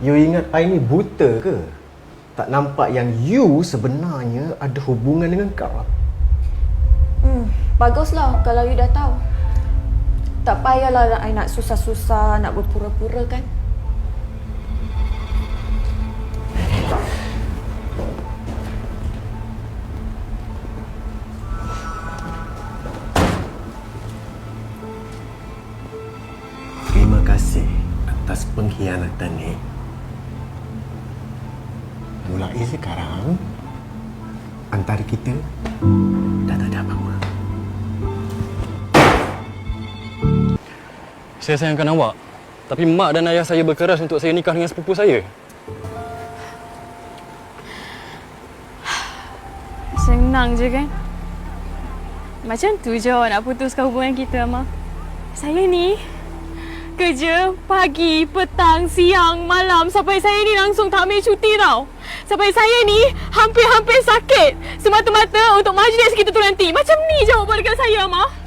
You ingat I ni buta ke? Tak nampak yang you sebenarnya ada hubungan dengan kau? Hmm, baguslah kalau you dah tahu. Tak payahlah I nak susah-susah, nak berpura-pura kan. Terima kasih atas pengkhianatan ni. Mulai sekarang, antara kita dah tak ada apa-apa. Saya sayangkan awak. Tapi mak dan ayah saya berkeras untuk saya nikah dengan sepupu saya. Senang je kan? Macam tu je awak nak putuskan hubungan kita, Amar. Saya ni kerja pagi, petang, siang, malam sampai saya ni langsung tak ambil cuti tau. Sampai saya ni hampir-hampir sakit semata-mata untuk majlis kita tu nanti. Macam ni buat dekat saya, Amar.